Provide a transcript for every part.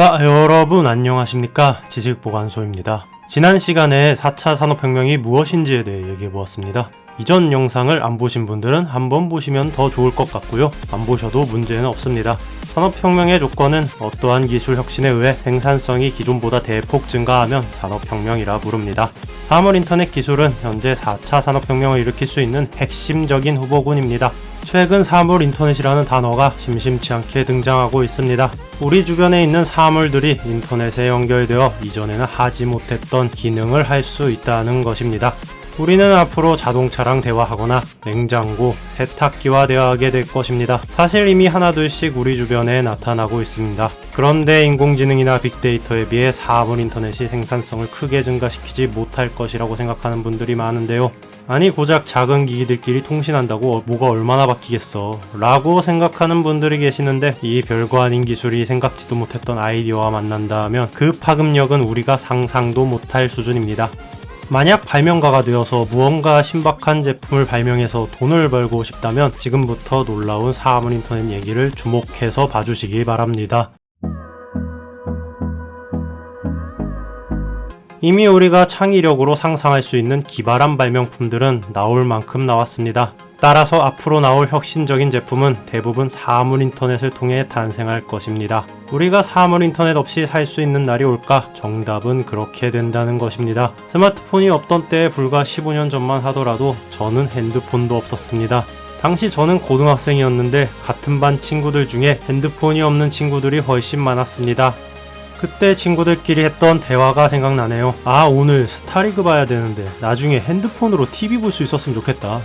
자, 여러분 안녕하십니까? 지식보관소입니다. 지난 시간에 4차 산업혁명이 무엇인지에 대해 얘기해 보았습니다. 이전 영상을 안 보신 분들은 한번 보시면 더 좋을 것 같고요. 안 보셔도 문제는 없습니다. 산업혁명의 조건은 어떠한 기술 혁신에 의해 생산성이 기존보다 대폭 증가하면 산업혁명이라 부릅니다. 사물 인터넷 기술은 현재 4차 산업혁명을 일으킬 수 있는 핵심적인 후보군입니다. 최근 사물 인터넷이라는 단어가 심심치 않게 등장하고 있습니다. 우리 주변에 있는 사물들이 인터넷에 연결되어 이전에는 하지 못했던 기능을 할 수 있다는 것입니다. 우리는 앞으로 자동차랑 대화하거나 냉장고, 세탁기와 대화하게 될 것입니다. 사실 이미 하나둘씩 우리 주변에 나타나고 있습니다. 그런데 인공지능이나 빅데이터에 비해 사물 인터넷이 생산성을 크게 증가시키지 못할 것이라고 생각하는 분들이 많은데요. 아니 고작 작은 기기들끼리 통신한다고 뭐가 얼마나 바뀌겠어 라고 생각하는 분들이 계시는데 이 별거 아닌 기술이 생각지도 못했던 아이디어와 만난다면 그 파급력은 우리가 상상도 못할 수준입니다. 만약 발명가가 되어서 무언가 신박한 제품을 발명해서 돈을 벌고 싶다면 지금부터 놀라운 사물 인터넷 얘기를 주목해서 봐주시기 바랍니다. 이미 우리가 창의력으로 상상할 수 있는 기발한 발명품들은 나올 만큼 나왔습니다. 따라서 앞으로 나올 혁신적인 제품은 대부분 사물 인터넷을 통해 탄생할 것입니다. 우리가 사물 인터넷 없이 살 수 있는 날이 올까? 정답은 그렇게 된다는 것입니다. 스마트폰이 없던 때에 불과 15년 전만 하더라도 저는 핸드폰도 없었습니다. 당시 저는 고등학생이었는데 같은 반 친구들 중에 핸드폰이 없는 친구들이 훨씬 많았습니다. 그때 친구들끼리 했던 대화가 생각나네요. 아, 오늘 스타리그 봐야 되는데 나중에 핸드폰으로 TV 볼 수 있었으면 좋겠다.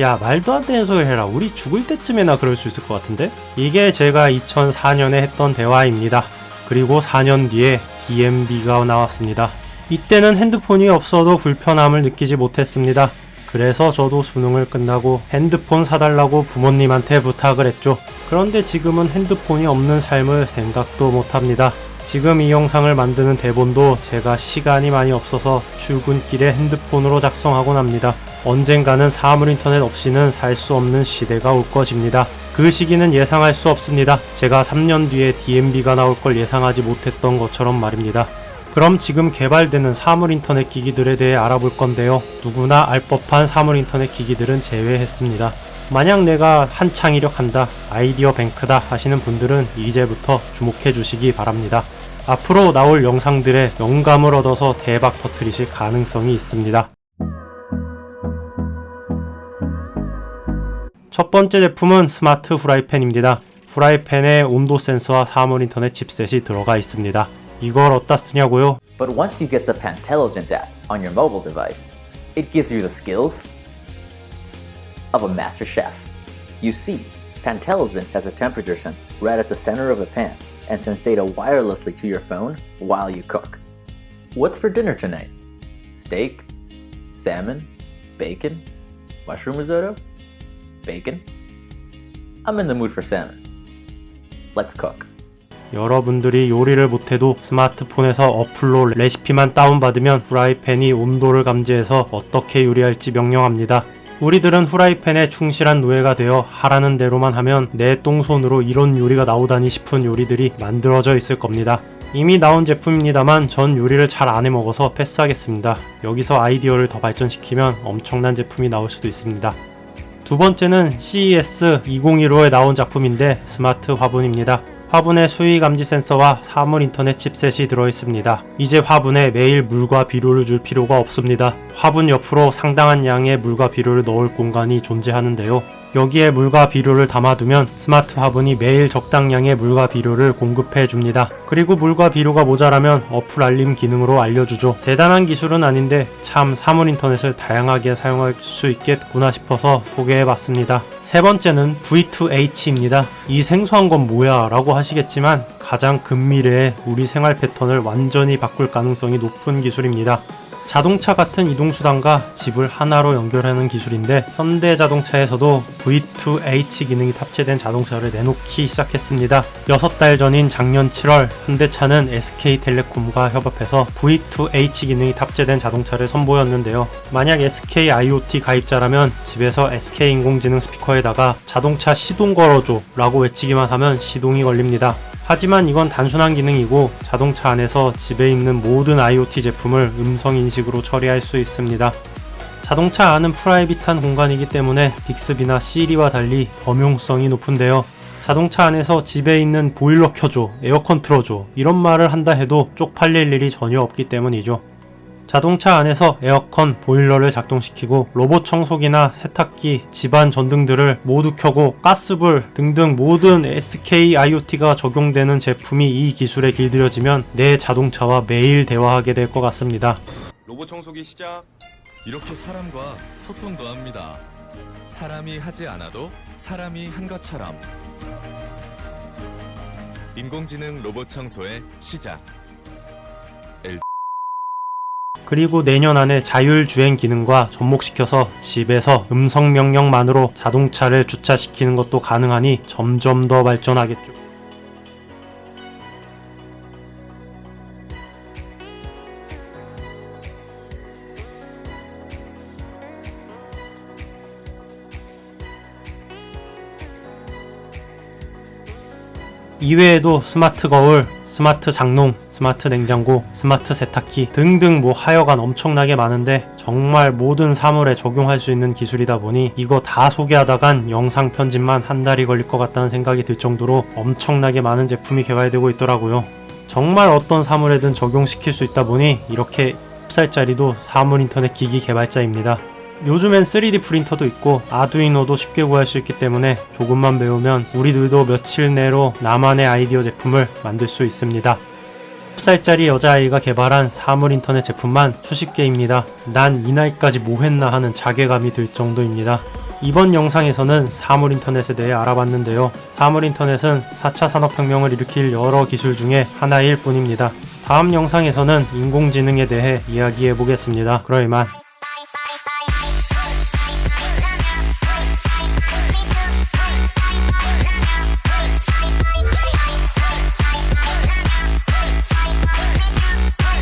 야, 말도 안 되는 소리 해라. 우리 죽을 때쯤에나 그럴 수 있을 것 같은데? 이게 제가 2004년에 했던 대화입니다. 그리고 4년 뒤에 DMB가 나왔습니다. 이때는 핸드폰이 없어도 불편함을 느끼지 못했습니다. 그래서 저도 수능을 끝나고 핸드폰 사달라고 부모님한테 부탁을 했죠. 그런데 지금은 핸드폰이 없는 삶을 생각도 못합니다. 지금 이 영상을 만드는 대본도 제가 시간이 많이 없어서 출근길에 핸드폰으로 작성하곤 합니다. 언젠가는 사물 인터넷 없이는 살 수 없는 시대가 올 것입니다. 그 시기는 예상할 수 없습니다. 제가 3년 뒤에 DMB가 나올 걸 예상하지 못했던 것처럼 말입니다. 그럼 지금 개발되는 사물 인터넷 기기들에 대해 알아볼 건데요. 누구나 알 법한 사물 인터넷 기기들은 제외했습니다. 만약 내가 한창 이력한다, 아이디어 뱅크다 하시는 분들은 이제부터 주목해 주시기 바랍니다. 앞으로 나올 영상들에 영감을 얻어서 대박 터트리실 가능성이 있습니다. 첫 번째 제품은 스마트 후라이팬입니다. 후라이팬에 온도 센서와 사물 인터넷 칩셋이 들어가 있습니다. 이걸 어디다 쓰냐고요? But once you get the Pantelligent app on your mobile device, it gives you the skills of a master chef. You see, Pantelligent has a temperature sense right at the center of the pan and sends data wirelessly to your phone while you cook. What's for dinner tonight? Steak? Salmon? Bacon? Mushroom risotto? Bacon? I'm in the mood for salmon. Let's cook. 여러분들이 요리를 못해도 스마트폰에서 어플로 레시피만 다운받으면 후라이팬이 온도를 감지해서 어떻게 요리할지 명령합니다. 우리들은 후라이팬에 충실한 노예가 되어 하라는 대로만 하면 내 똥손으로 이런 요리가 나오다니 싶은 요리들이 만들어져 있을 겁니다. 이미 나온 제품입니다만 전 요리를 잘 안 해먹어서 패스하겠습니다. 여기서 아이디어를 더 발전시키면 엄청난 제품이 나올 수도 있습니다. 두 번째는 CES 2015에 나온 작품인데 스마트 화분입니다. 화분에 수위 감지 센서와 사물 인터넷 칩셋이 들어 있습니다. 이제 화분에 매일 물과 비료를 줄 필요가 없습니다. 화분 옆으로 상당한 양의 물과 비료를 넣을 공간이 존재하는데요. 여기에 물과 비료를 담아두면 스마트 화분이 매일 적당량의 물과 비료를 공급해 줍니다. 그리고 물과 비료가 모자라면 어플 알림 기능으로 알려주죠. 대단한 기술은 아닌데 참 사물 인터넷을 다양하게 사용할 수 있겠구나 싶어서 소개해 봤습니다. 세 번째는 V2H입니다. 이 생소한 건 뭐야 라고 하시겠지만 가장 근미래에 우리 생활 패턴을 완전히 바꿀 가능성이 높은 기술입니다. 자동차 같은 이동수단과 집을 하나로 연결하는 기술인데 현대 자동차에서도 V2H 기능이 탑재된 자동차를 내놓기 시작했습니다. 6달 전인 작년 7월 현대차는 SK텔레콤과 협업해서 V2H 기능이 탑재된 자동차를 선보였는데요. 만약 SK IoT 가입자라면 집에서 SK 인공지능 스피커에다가 자동차 시동 걸어줘 라고 외치기만 하면 시동이 걸립니다. 하지만 이건 단순한 기능이고 자동차 안에서 집에 있는 모든 IoT 제품을 음성 인식으로 처리할 수 있습니다. 자동차 안은 프라이빗한 공간이기 때문에 빅스비나 시리와 달리 범용성이 높은데요. 자동차 안에서 집에 있는 보일러 켜줘, 에어컨 틀어줘 이런 말을 한다 해도 쪽팔릴 일이 전혀 없기 때문이죠. 자동차 안에서 에어컨, 보일러를 작동시키고 로봇 청소기나 세탁기, 집안 전등들을 모두 켜고 가스불 등등 모든 SK IoT가 적용되는 제품이 이 기술에 길들여지면 내 자동차와 매일 대화하게 될 것 같습니다. 로봇 청소기 시작. 이렇게 사람과 소통도 합니다. 사람이 하지 않아도 사람이 한 것처럼. 인공지능 로봇 청소의 시작. 그리고 내년 안에 자율주행 기능과 접목시켜서 집에서 음성 명령만으로 자동차를 주차시키는 것도 가능하니 점점 더 발전하겠죠. 이외에도 스마트 거울, 스마트 장롱, 스마트 냉장고, 스마트 세탁기 등등 뭐 하여간 엄청나게 많은데 정말 모든 사물에 적용할 수 있는 기술이다 보니 이거 다 소개하다간 영상 편집만 한 달이 걸릴 것 같다는 생각이 들 정도로 엄청나게 많은 제품이 개발되고 있더라고요. 정말 어떤 사물에든 적용시킬 수 있다 보니 이렇게 10살짜리도 사물 인터넷 기기 개발자입니다. 요즘엔 3D 프린터도 있고 아두이노도 쉽게 구할 수 있기 때문에 조금만 배우면 우리들도 며칠 내로 나만의 아이디어 제품을 만들 수 있습니다. 10살짜리 여자아이가 개발한 사물 인터넷 제품만 수십 개입니다. 난 이 나이까지 뭐 했나 하는 자괴감이 들 정도입니다. 이번 영상에서는 사물 인터넷에 대해 알아봤는데요. 사물 인터넷은 4차 산업혁명을 일으킬 여러 기술 중에 하나일 뿐입니다. 다음 영상에서는 인공지능에 대해 이야기해 보겠습니다. 그럼 이만